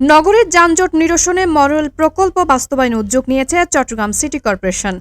নগরীর যানজট নিরসনে মরল প্রকল্প বাস্তবায়ন উদ্যোগ নিয়েছে চট্টগ্রাম সিটি কর্পোরেশন।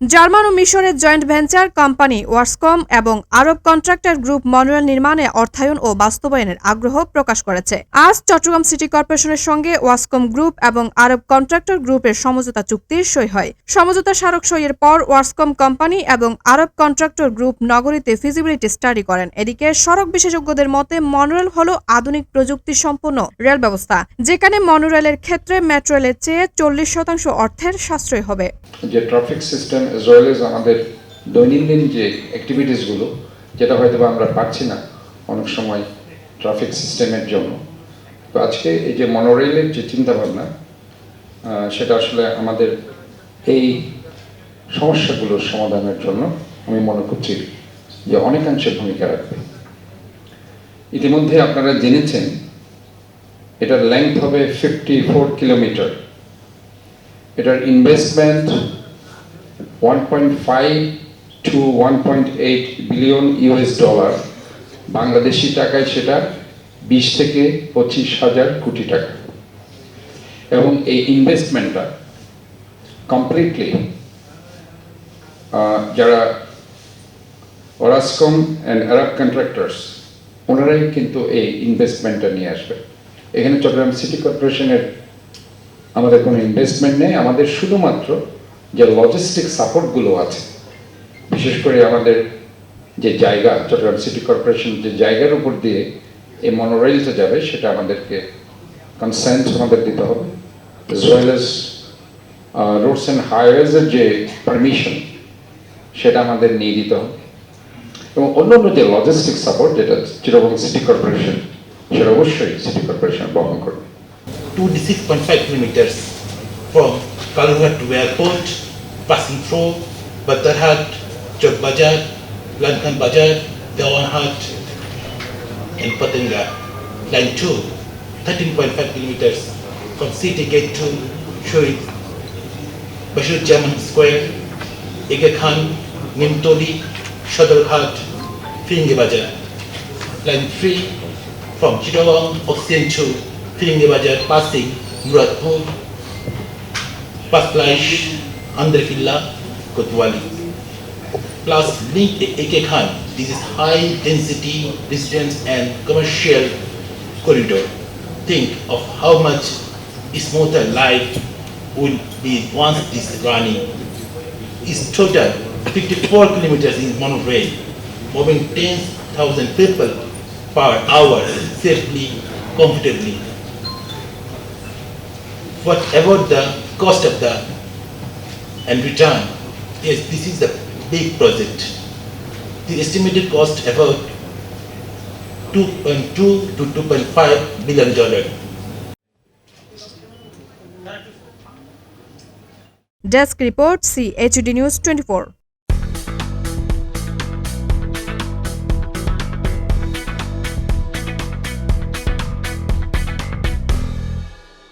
জার্মান ও মিশরের জয়েন্ট ভেঞ্চার কোম্পানি ওয়ার্সকম এবং আরব কন্ট্রাক্টর গ্রুপ মনোরেল নির্মাণে অর্থায়ন ও বাস্তবায়নের আগ্রহ প্রকাশ করেছে। আজ চট্টগ্রাম সিটি কর্পোরেশনের সঙ্গে ওয়াসকম গ্রুপ এবং আরব কন্ট্রাক্টর গ্রুপের সমঝোতা চুক্তির সই হয়। সমঝোতা স্মারক সইয়ের পর ওয়ার্সকম কোম্পানি এবং আরব কন্ট্রাক্টর গ্রুপ নগরীতে ফিজিবিলিটি স্টাডি করেন। এদিকে সড়ক বিশেষজ্ঞদের মতে মনোরেল হল আধুনিক প্রযুক্তি সম্পন্ন রেল ব্যবস্থা, যেখানে মনোরেলের ক্ষেত্রে মেট্রো রেলের চেয়ে চল্লিশ শতাংশ অর্থের সাশ্রয় হবে। যে traffic system as well as আমাদের দৈনন্দিন যে অ্যাক্টিভিটিসগুলো যেটা হয়তো আমরা পাচ্ছি না অনেক সময় ট্রাফিক সিস্টেমের জন্য। তো আজকে এই যে মনোরেলের যে চিন্তাভাবনা সেটা আসলে আমাদের এই সমস্যাগুলোর সমাধানের জন্য আমি মনে করছি যে অনেকাংশে ভূমিকা রাখবে। ইতিমধ্যে আপনারা জেনেছেন, এটার লেংথ হবে ফিফটি ফোর কিলোমিটার এটার investment 1.5 to 1.8 billion US dollar Bangladeshi টাকায় সেটা বিশ থেকে পঁচিশ হাজার কোটি টাকা। এবং এই ইনভেস্টমেন্টটা কমপ্লিটলি যারা ওরাসকম অ্যান্ড আরব কন্ট্রাক্টরস ওনারাই কিন্তু এই ইনভেস্টমেন্টটা নিয়ে আসবে। এখানে চট্টগ্রাম সিটি কর্পোরেশনের আমাদের কোনো ইনভেস্টমেন্ট নেই, আমাদের শুধুমাত্র যে লজিস্টিক সাপোর্টগুলো আছে, বিশেষ করে আমাদের যে জায়গা, চট্টগ্রাম সিটি কর্পোরেশন যে জায়গার উপর দিয়ে এই মনোরেলটা যাবে, সেটা আমাদেরকে কনসেন্ট আমাদের দিতে হবে, as well as roads and হাইওয়েজের যে পারমিশন সেটা আমাদের নিয়ে দিতে হবে। এবং অন্যান্য যে লজিস্টিক সাপোর্ট যেটা চিরবং সিটি কর্পোরেশন সেটা অবশ্যই সিটি কর্পোরেশন বহন করবে। 26.5 kilometers from Kalurhat to airport, passing through Batarhat, Chok Bazar, Lankan Bazar, Dewanhat, and Patenga. Line 2, 13.5 kilometers from City Gate to Shurik, Bashir Jaman Square, Ege Khan, Nimtoli, Shodorhat, Firingi Bazar. Line 3 from Chittagong, Oxygen to Firingi Bazar, passing Muradpur, Pasplash, Andrefilla, Kotwali. Plus link AK Khan, this is high density residence and commercial corridor. Think of how much smoother life would be once this running. Is total 54 kilometers in monorail, moving 10,000 people per hour safely, comfortably. Whatever the cost of that and return, yes, this is a big project. The estimated cost about 2.2 to 2.5 billion dollars. Desk report CHD News twenty